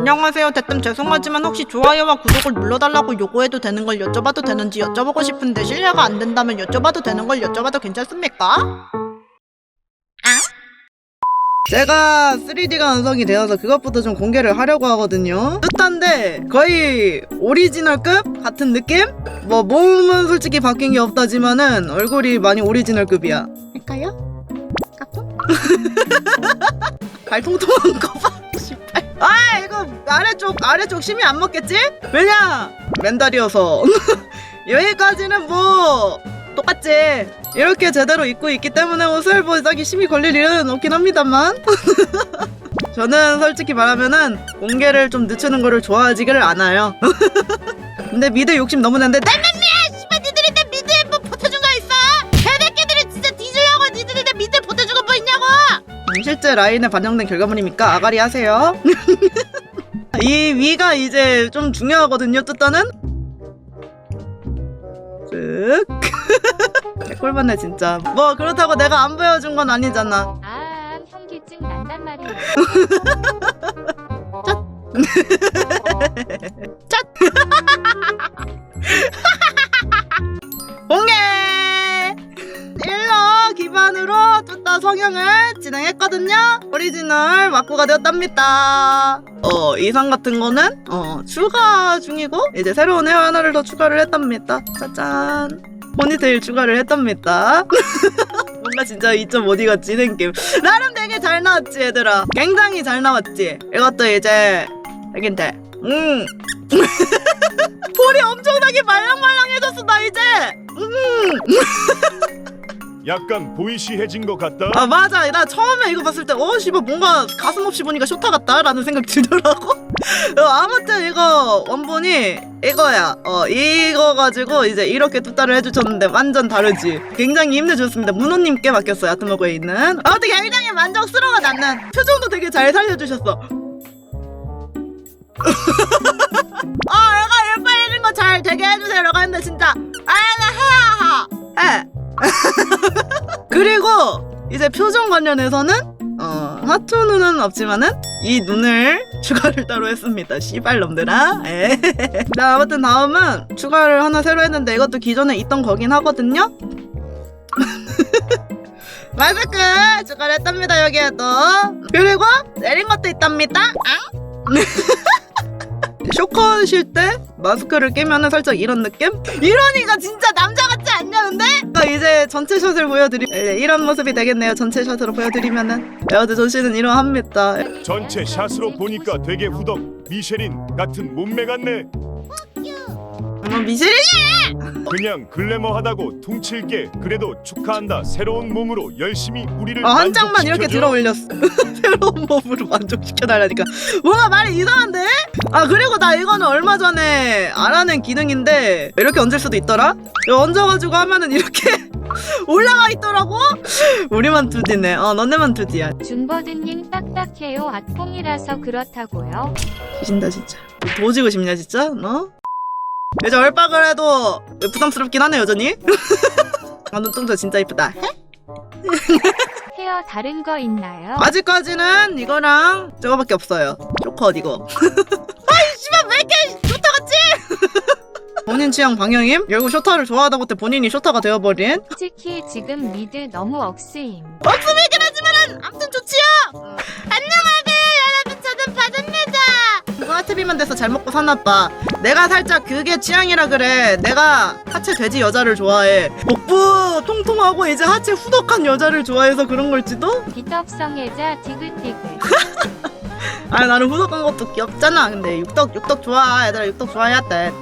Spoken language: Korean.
안녕하세요. 대뜸 죄송하지만 혹시 좋아요와 구독을 눌러달라고 요구해도 되는 걸 여쭤봐도 되는지 여쭤보고 싶은데 실례가 안 된다면 여쭤봐도 되는 걸 여쭤봐도 괜찮습니까? 제가 3D가 완성이 되어서 그것부터 좀 공개를 하려고 하거든요. 뜻한데 거의 오리지널급 같은 느낌? 뭐 몸은 솔직히 바뀐 게 없다지만은 얼굴이 많이 오리지널급이야. 할까요? 까꿍? 발 통통한 거 봐. 씨발. 아 이거 아래쪽 아래쪽 심이 안 먹겠지? 왜냐? 맨달이어서 여기까지는 뭐 똑같지. 이렇게 제대로 입고 있기 때문에 옷을 보자기 심이 걸릴 일은 없긴 합니다만. 저는 솔직히 말하면은 공개를 좀 늦추는 거를 좋아하지를 않아요. 근데 미드 욕심 너무 나는데 내니 실제 라인에 반영된 결과물이니까 아가리 하세요. 이 위가 이제 좀 중요하거든요, 뜻다는. 쓱. 개꿀받네, 진짜. 뭐, 그렇다고 내가 안 보여준 건 아니잖아. 아, 현기증 난단 말이에요. 성형을 진행했거든요. 오리지널 마코가 되었답니다. 어, 이상 같은 거는 어, 추가 중이고 이제 새로운 헤어 하나를 더 추가를 했답니다. 짜잔. 포니테일 추가를 했답니다. 뭔가 진짜 2.5D 같지 생김. 나름 되게 잘 나왔지 얘들아. 굉장히 잘 나왔지. 이것도 이제 되긴 돼. 음. 볼이 엄청나게 말랑말랑해졌어 나 이제. 약간 보이시해진 것 같다. 아 맞아. 나 처음에 이거 봤을 때어 씨발 뭔가 가슴 없이 보니까 쇼타 같다라는 생각 들더라고. 어, 아무튼 이거 원본이 이거야. 어 이거 가지고 이제 이렇게 뚜따를 해주셨는데 완전 다르지. 굉장히 힘내줬습니다. 문호님께 맡겼어요 아트머그에 있는. 아무튼 굉장히 만족스러워 나는. 표정도 되게 잘 살려주셨어. 아 얘가 일 빨리는 거 잘 되게 해주세요 라고 했는데 진짜 이제 표정 관련해서는 어 하트 눈은 없지만은 이 눈을 추가를 따로 했습니다. 씨발 놈들아. 에. 자 아무튼 다음은 추가를 하나 새로 했는데 이것도 기존에 있던 거긴 하거든요. 마스크 추가를 했답니다 여기에도. 그리고 내린 것도 있답니다. 앙? 쇼컷일 때 마스크를 끼면은 살짝 이런 느낌? 이러니까 진짜 남자 같지 않냐 근데? 그러니까 이제 전체 샷을 보여드리 네, 이런 모습이 되겠네요 전체 샷으로 보여드리면은 에어드 전씨는 이러합니다 전체 샷으로 보니까 되게 후덕 미쉐린 같은 몸매 같네. 어머 미실이 그냥 글래머하다고 퉁칠게. 그래도 축하한다. 새로운 몸으로 열심히 우리를 어, 한 장만 이렇게 만족시켜줘. 들어 올렸어 새로운 몸으로 만족시켜달라니까 뭔가 말이 이상한데? 아 그리고 나 이거는 얼마 전에 알아낸 기능인데 이렇게 얹을 수도 있더라? 이거 얹어가지고 하면은 이렇게 올라가 있더라고? 우리만 2D네 어 너네만 2D야 준버드님 딱딱해요. 악봉이라서 그렇다고요. 뒤진다 진짜 도지고 싶냐 진짜 너? 이제 얼박을 해도 부담스럽긴 하네 여전히. 아 눈동자 진짜 이쁘다. 헤어 다른 거 있나요? 아직까지는 이거랑 저거밖에 없어요. 쇼컷 이거. 아이 씨발 왜 이렇게 쇼타 같지? 본인 취향 방향임? 결국 쇼타를 좋아하다 못해 본인이 쇼타가 되어버린? 솔직히 지금 미드 너무 억스임. 없음이긴 하지만은 아무튼 좋지요! 안녕 스마트비만 돼서 잘 먹고 사나봐. 내가 살짝 그게 취향이라 그래. 내가 하체 돼지 여자를 좋아해. 복부 통통하고 이제 하체 후덕한 여자를 좋아해서 그런 걸지도? 비덕성애자 디귿디귿. 아 나는 후덕한 것도 귀엽잖아. 근데 육덕 육덕 좋아. 얘들아 육덕 좋아해야 돼